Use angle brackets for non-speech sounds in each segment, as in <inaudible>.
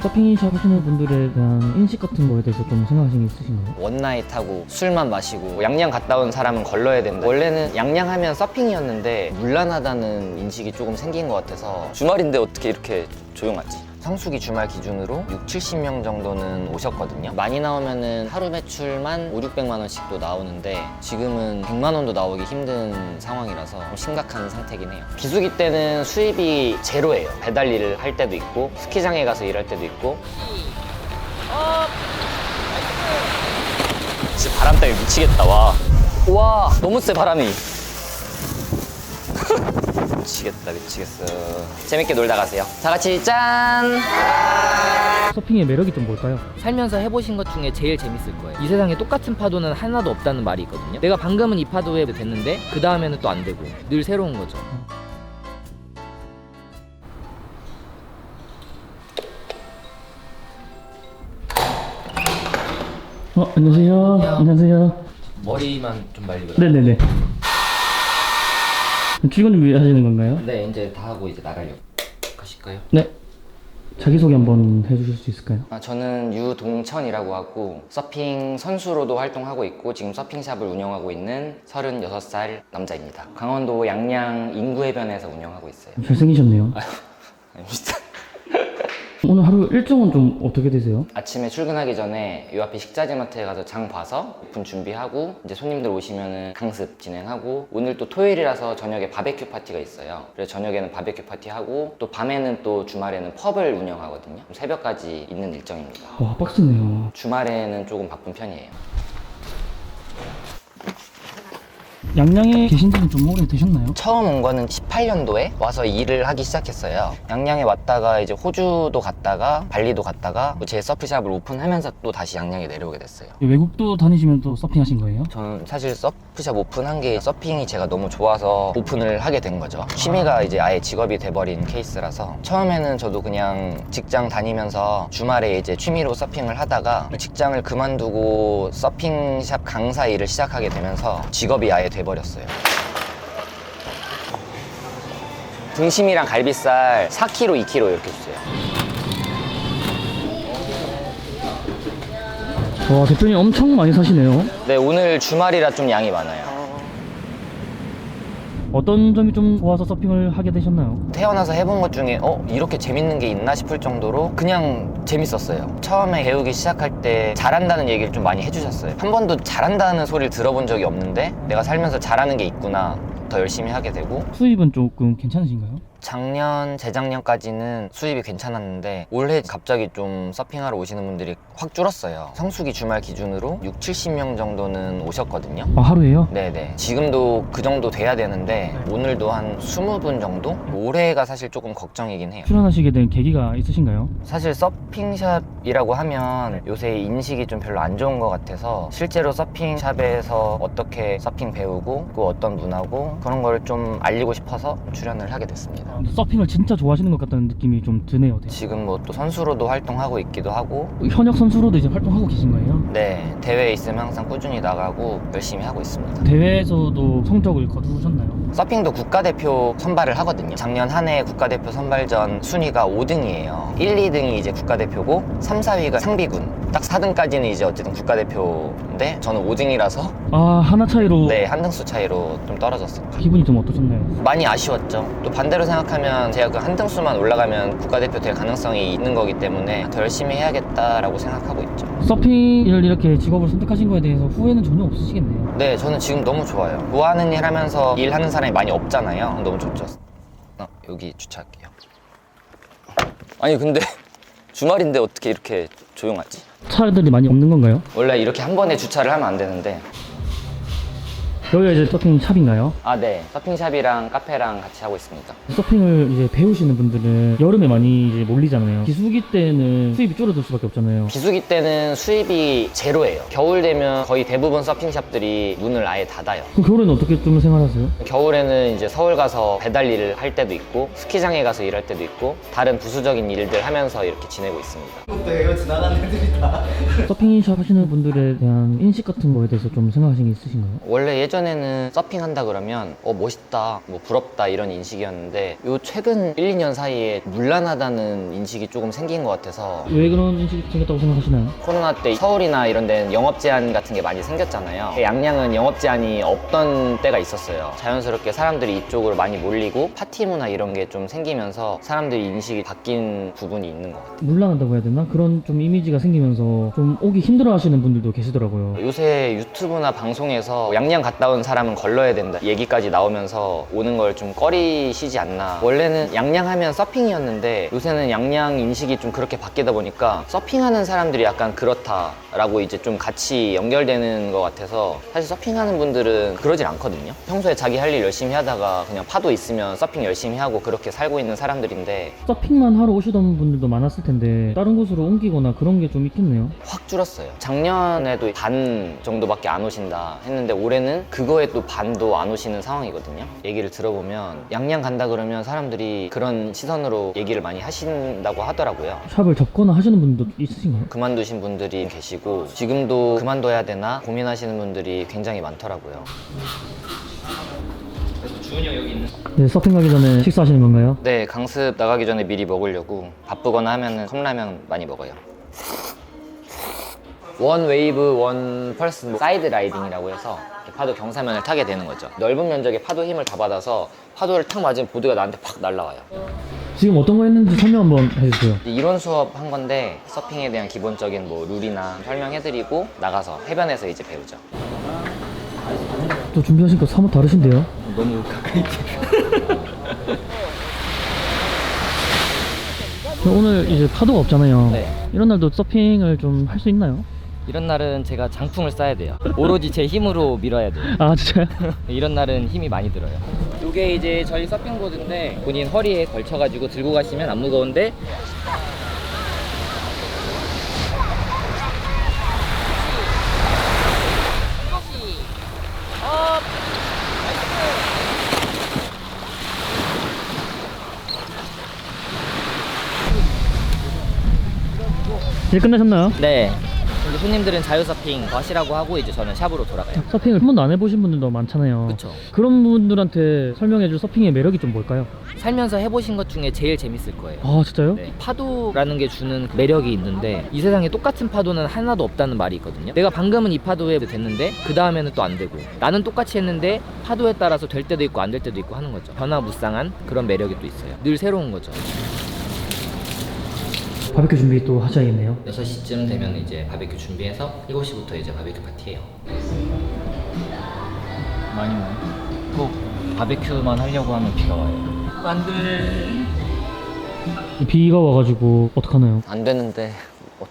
서핑샵 하시는 분들에 대한 인식 같은 거에 대해서 좀 생각하신 게 있으신가요? 원나잇 하고 술만 마시고 양양 갔다 온 사람은 걸러야 된다. 원래는 양양하면 서핑이었는데 물란하다는 인식이 조금 생긴 것 같아서 주말인데 어떻게 이렇게 조용하지? 성수기 주말 기준으로 6, 70명 정도는 오셨거든요. 많이 나오면은 하루 매출만 5, 600만 원씩도 나오는데 지금은 100만 원도 나오기 힘든 상황이라서 좀 심각한 상태긴 해요. 비수기 때는 수입이 제로예요. 배달 일을 할 때도 있고 스키장에 가서 일할 때도 있고 진짜 바람 때문에 미치겠다 와. 와 너무 세 바람이. <laughs> 미치겠다 미치겠어. 재밌게 놀다 가세요. 다 같이 짠. 서핑의 매력이 좀 뭘까요? 살면서 해보신 것 중에 제일 재밌을 거예요. 이 세상에 똑같은 파도는 하나도 없다는 말이 있거든요. 내가 방금은 이 파도에 됐는데 그 다음에는 또 안 되고 늘 새로운 거죠. 어, 안녕하세요. 안녕하세요. 머리만 좀 말리고. 네네네. 출근 준비 하시는 건가요? 네, 이제 다 하고 이제 나가려고. 가실까요? 네. 자기소개 한번 해주실 수 있을까요? 아, 저는 유동천이라고 하고 서핑 선수로도 활동하고 있고 지금 서핑샵을 운영하고 있는 36살 남자입니다. 강원도 양양 인구해변에서 운영하고 있어요. 잘생기셨네요. <laughs> 아닙니다. 오늘 하루 일정은 좀 어떻게 되세요? 아침에 출근하기 전에 요 앞에 식자재마트에 가서 장 봐서 오픈 준비하고 이제 손님들 오시면은 강습 진행하고 오늘 또 토요일이라서 저녁에 바베큐 파티가 있어요. 그래서 저녁에는 바베큐 파티 하고 또 밤에는 또 주말에는 펍을 운영하거든요. 새벽까지 있는 일정입니다. 와, 빡세네요. 주말에는 조금 바쁜 편이에요. 양양에 계신 지는 좀 오래 되셨나요? 처음 온 거는 18년도에 와서 일을 하기 시작했어요. 양양에 왔다가 이제 호주도 갔다가 발리도 갔다가 제 서프샵을 오픈하면서 또 다시 양양에 내려오게 됐어요. 외국도 다니시면 또 서핑 하신 거예요? 저는 사실 서프샵 오픈한 게 서핑이 제가 너무 좋아서 오픈을 하게 된 거죠. 취미가 이제 아예 직업이 돼버린 케이스라서 처음에는 저도 그냥 직장 다니면서 주말에 이제 취미로 서핑을 하다가 직장을 그만두고 서핑샵 강사 일을 시작하게 되면서 직업이 아예 돼 버렸어요. 등심이랑 갈비살 4kg, 2kg 이렇게 주세요. 와, 대표님 엄청 많이 사시네요. 네, 오늘 주말이라 좀 양이 많아요. 어떤 점이 좀 좋아서 서핑을 하게 되셨나요? 태어나서 해본 것 중에 어 이렇게 재밌는 게 있나 싶을 정도로 그냥 재밌었어요. 처음에 배우기 시작할 때 잘한다는 얘기를 좀 많이 해주셨어요. 한 번도 잘한다는 소리를 들어본 적이 없는데 내가 살면서 잘하는 게 있구나 더 열심히 하게 되고 수입은 조금 괜찮으신가요? 작년 재작년까지는 수입이 괜찮았는데 올해 갑자기 좀 서핑하러 오시는 분들이 확 줄었어요. 성수기 주말 기준으로 6, 70명 정도는 오셨거든요. 아, 하루에요? 네네. 지금도 그 정도 돼야 되는데 오늘도 한 20분 정도? 올해가 사실 조금 걱정이긴 해요. 출연하시게 된 계기가 있으신가요? 사실 서핑샵이라고 하면 요새 인식이 좀 별로 안 좋은 것 같아서 실제로 서핑샵에서 어떻게 서핑 배우고 그 어떤 문화고 그런 걸 좀 알리고 싶어서 출연을 하게 됐습니다. 서핑을 진짜 좋아하시는 것 같다는 느낌이 좀 드네요. 지금 뭐 또 선수로도 활동하고 있기도 하고 현역 선수로도 이제 활동하고 계신 거예요? 네 대회에 있으면 항상 꾸준히 나가고 열심히 하고 있습니다. 대회에서도 성적을 거두셨나요? 서핑도 국가대표 선발을 하거든요. 작년 한 해 국가대표 선발전 순위가 5등이에요. 1, 2등이 이제 국가대표고 3, 4위가 상비군. 딱 4등까지는 이제 어쨌든 국가대표인데 저는 5등이라서 아, 하나 차이로 네, 한 등수 차이로 좀 떨어졌어요. 기분이 좀 어떠셨나요? 많이 아쉬웠죠. 또 반대로 생각하면 제가 그 한 등수만 올라가면 국가대표 될 가능성이 있는 거기 때문에 더 열심히 해야겠다라고 생각하고 있죠. 서핑을 이렇게 직업을 선택하신 거에 대해서 후회는 전혀 없으시겠네요. 네, 저는 지금 너무 좋아요. 좋아하는 일 하면서 일하는 사람이 많이 없잖아요. 너무 좋죠. 어, 여기 주차할게요. 아니 근데 <laughs> 주말인데 어떻게 이렇게 조용하지? 차들이 많이 없는 건가요? 원래 이렇게 한 번에 주차를 하면 안 되는데 여기가 이제 서핑 샵인가요? 아 네 서핑샵이랑 카페랑 같이 하고 있습니다 서핑을 이제 배우시는 분들은 여름에 많이 이제 몰리잖아요. 기수기 때는 수입이 줄어들 수밖에 없잖아요. 비수기 때는 수입이 제로예요 겨울 되면 거의 대부분 서핑샵들이 문을 아예 닫아요 그럼 겨울에는 어떻게 좀 생활하세요? 겨울에는 이제 서울 가서 배달 일을 할 때도 있고 스키장에 가서 일할 때도 있고 다른 부수적인 일들 하면서 이렇게 지내고 있습니다 서핑샵 하시는 분들에 대한 인식 같은 거에 대해서 좀 생각하신 게 있으신가요? 원래 예전에 예전에는 서핑한다 그러면 어 멋있다, 뭐 부럽다 이런 인식이었는데 요 최근 1, 2년 사이에 물란하다는 인식이 조금 생긴 것 같아서 왜 그런 인식이 생겼다고 생각하시나요? 코로나 때 서울이나 이런 데는 영업 제한 같은 게 많이 생겼잖아요. 양양은 영업 제한이 없던 때가 있었어요. 자연스럽게 사람들이 이쪽으로 많이 몰리고 파티 문화 이런 게 좀 생기면서 사람들이 인식이 바뀐 부분이 있는 것 같아요. 물란하다고 해야 되나? 그런 좀 이미지가 생기면서 좀 오기 힘들어 하시는 분들도 계시더라고요. 요새 유튜브나 방송에서 양양 갔다 온 사람은 걸러야 된다 얘기까지 나오면서 오는 걸 좀 꺼리시지 않나 원래는 양양 하면 서핑이었는데 요새는 양양 인식이 좀 그렇게 바뀌다 보니까 서핑하는 사람들이 약간 그렇다라고 이제 좀 같이 연결되는 것 같아서 사실 서핑하는 분들은 그러질 않거든요 평소에 자기 할 일 열심히 하다가 그냥 파도 있으면 서핑 열심히 하고 그렇게 살고 있는 사람들인데 서핑만 하러 오시던 분들도 많았을 텐데 다른 곳으로 옮기거나 그런 게 좀 있겠네요. 확 줄었어요. 작년에도 반 정도밖에 안 오신다 했는데 올해는 그 거에 또 반도 안 오시는 상황이거든요. 얘기를 들어보면 양양 간다 그러면 사람들이 그런 시선으로 얘기를 많이 하신다고 하더라고요. 샵을 접거나 하시는 분도 있으신가요? 그만두신 분들이 계시고 지금도 그만둬야 되나 고민하시는 분들이 굉장히 많더라고요. 주은이 형 여기 있는 네, 서핑 가기 전에 식사하시는 건가요? 네, 강습 나가기 전에 미리 먹으려고 바쁘거나 하면 은 컵라면 많이 먹어요. 원 웨이브 원 펄스 뭐 사이드 라이딩이라고 해서 이렇게 파도 경사면을 타게 되는 거죠. 넓은 면적의 파도 힘을 다 받아서 파도를 탁 맞으면 보드가 나한테 팍 날라와요. 지금 어떤 거 했는지 설명 한번 해주세요. 이론 수업 한 건데 서핑에 대한 기본적인 뭐 룰이나 설명해드리고 나가서 해변에서 이제 배우죠. 또 준비하신 거 사뭇 다르신데요? 너무 가까이 저 오늘 이제 파도가 없잖아요. 네. 이런 날도 서핑을 좀 할 수 있나요? 이런 날은 제가 장풍을 쏴야 돼요 오로지 제 힘으로 밀어야 돼요 아 진짜요? <laughs> 이런 날은 힘이 많이 들어요 이게 이제 저희 서핑보드인데 본인 허리에 걸쳐가지고 들고 가시면 안 무거운데 이제 끝나셨나요? 네 손님들은 자유 서핑 하시라고 하고 이제 저는 샵으로 돌아가요 서핑을 한 번도 안 해보신 분들도 많잖아요. 그쵸 런 분들한테 설명해줄 서핑의 매력이 좀 뭘까요? 살면서 해보신 것 중에 제일 재밌을 거예요 아 진짜요? 네. 파도라는 게 주는 그 매력이 있는데 이 세상에 똑같은 파도는 하나도 없다는 말이 있거든요. 내가 방금은 이 파도에 됐는데 그 다음에는 또 안 되고 나는 똑같이 했는데 파도에 따라서 될 때도 있고 안 될 때도 있고 하는 거죠. 변화무쌍한 그런 매력이 또 있어요. 늘 새로운 거죠. 바베큐 준비 또 하셔야겠네요. 6시쯤 되면 이제 바베큐 준비해서 7시부터 이제 바베큐 파티예요. 많이 와요. 꼭 바베큐만 하려고 하면 비가 와요. 안 돼. 비가 와가지고 어떡하나요? 안 되는데 어,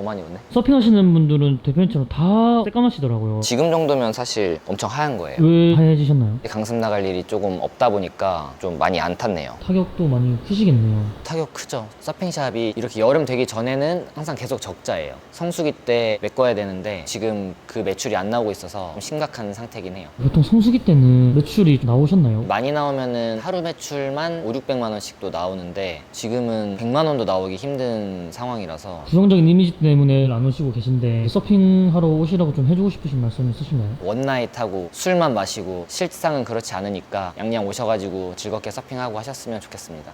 더 많이 오네. 서핑하시는 분들은 대표님처럼 다 새까맣시더라고요. 지금 정도면 사실 엄청 하얀 거예요. 왜 하얘지셨나요? 강습 나갈 일이 조금 없다 보니까 좀 많이 안 탔네요. 타격도 많이 크시겠네요. 타격 크죠. 서핑샵이 이렇게 여름 되기 전에는 항상 계속 적자예요. 성수기 때 메꿔야 되는데 지금 그 매출이 안 나오고 있어서 좀 심각한 상태긴 해요. 보통 성수기 때는 매출이 나오셨나요? 많이 나오면은 하루 매출만 5, 600만 원씩도 나오는데 지금은 100만 원도 나오기 힘든 상황이라서 부정적인 이미지 때문에 안 오시고 계신데 서핑하러 오시라고 좀 해주고 싶으신 말씀 있으신가요? 원나잇 하고 술만 마시고 실상은 그렇지 않으니까 양양 오셔가지고 즐겁게 서핑하고 하셨으면 좋겠습니다.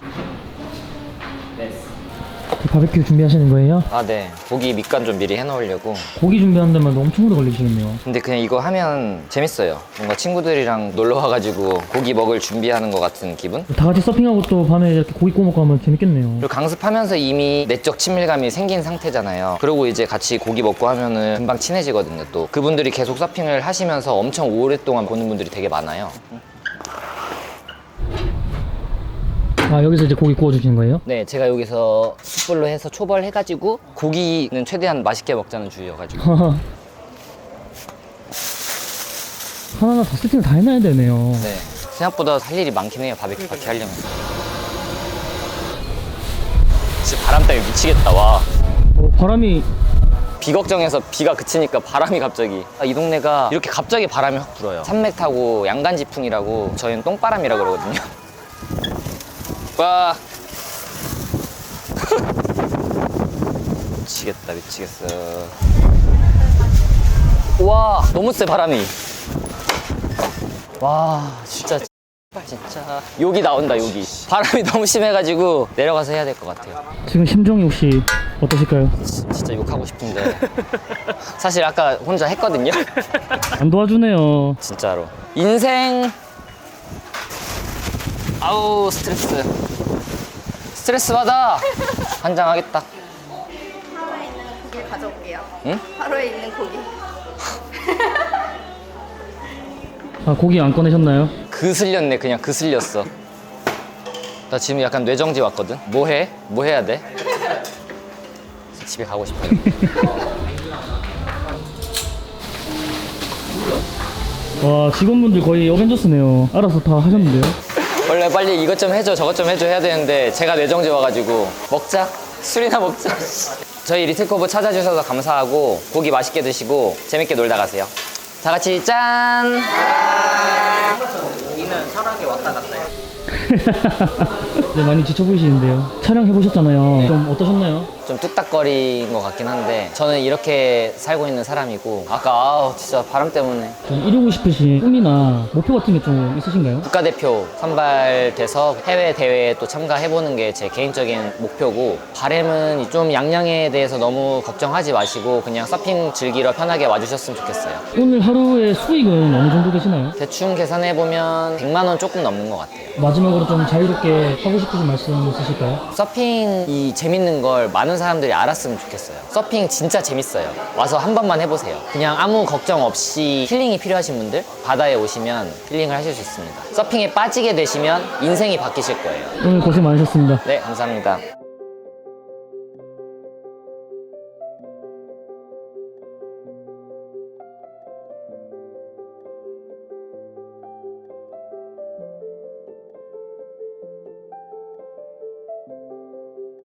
그 바베큐 준비하시는 거예요? 아, 네. 고기 밑간 좀 미리 해놓으려고. 고기 준비하는데만 엄청 오래 걸리시겠네요. 근데 그냥 이거 하면 재밌어요. 뭔가 친구들이랑 놀러 와가지고 고기 먹을 준비하는 것 같은 기분? 다 같이 서핑하고 또 밤에 이렇게 고기 구워 먹고 하면 재밌겠네요. 그리고 강습하면서 이미 내적 친밀감이 생긴 상태잖아요. 그리고 이제 같이 고기 먹고 하면은 금방 친해지거든요, 또. 그분들이 계속 서핑을 하시면서 엄청 오랫동안 보는 분들이 되게 많아요. 아 여기서 이제 고기 구워주시는 거예요? 네, 제가 여기서 숯불로 해서 초벌해가지고 고기는 최대한 맛있게 먹자는 주의여가지고. <laughs> 하나하나 다 세팅을 다 해놔야 되네요. 네. 생각보다 할 일이 많긴 해요, 바베큐 파티 하려면. 진짜 바람 때문에 미치겠다, 와. 어, 바람이 비 걱정해서 비가 그치니까 바람이 갑자기 아, 이 동네가 이렇게 갑자기 바람이 확 불어요 산맥 타고 양간지풍이라고 저희는 똥바람이라고 그러거든요 와. <laughs> 미치겠다 미치겠어. 와 너무 세 바람이. 와 진짜 진짜. 욕이 나온다 욕이 바람이 너무 심해가지고 내려가서 해야 될 것 같아요. 지금 심정이 혹시 어떠실까요? 진- 진짜 욕하고 싶은데. <laughs> 사실 아까 혼자 했거든요. <laughs> 안 도와주네요. 진짜로. 인생. 아우 스트레스 스트레스 받아 한장 하겠다 하루에 있는 고기 가져올게요. 응? 하루에 있는 고기. 아, 고기 안 꺼내셨나요? 그슬렸네 그냥 그슬렸어 나 지금 약간 뇌정지 왔거든 뭐 해? 뭐 해야 돼? 집에 가고 싶어요 와, 직원분들 거의 어벤져스네요. 알아서 다 하셨는데요. 원래 빨리 이것 좀 해줘 저것 좀 해줘 해야 되는데 제가 뇌정지 와가지고 먹자? 술이나 먹자. 저희 리틀커브 찾아주셔서 감사하고 고기 맛있게 드시고 재밌게 놀다 가세요. 다 같이 짠 <laughs> 네, 많이 지쳐 보이시는데요. 촬영해 보셨잖아요. 좀 어떠셨나요? 좀 뚝딱거린 것 같긴 한데 저는 이렇게 살고 있는 사람이고 아까 아우 진짜 바람 때문에 좀 이루고 싶으신 꿈이나 목표 같은 게 좀 있으신가요? 국가대표 선발돼서 해외 대회에 또 참가해보는 게 제 개인적인 목표고 바램은 좀 양양에 대해서 너무 걱정하지 마시고 그냥 서핑 즐기러 편하게 와주셨으면 좋겠어요 오늘 하루의 수익은 어느 정도 되시나요? 대충 계산해보면 100만 원 조금 넘는 것 같아요 마지막으로 좀 자유롭게 하고 싶 으신 말씀 있으실까요? 서핑이 재밌는 걸 많은 사람들이 알았으면 좋겠어요. 서핑 진짜 재밌어요. 와서 한 번만 해보세요. 그냥 아무 걱정 없이 힐링이 필요하신 분들 바다에 오시면 힐링을 하실 수 있습니다. 서핑에 빠지게 되시면 인생이 바뀌실 거예요. 오늘 고생 많으셨습니다. 네 감사합니다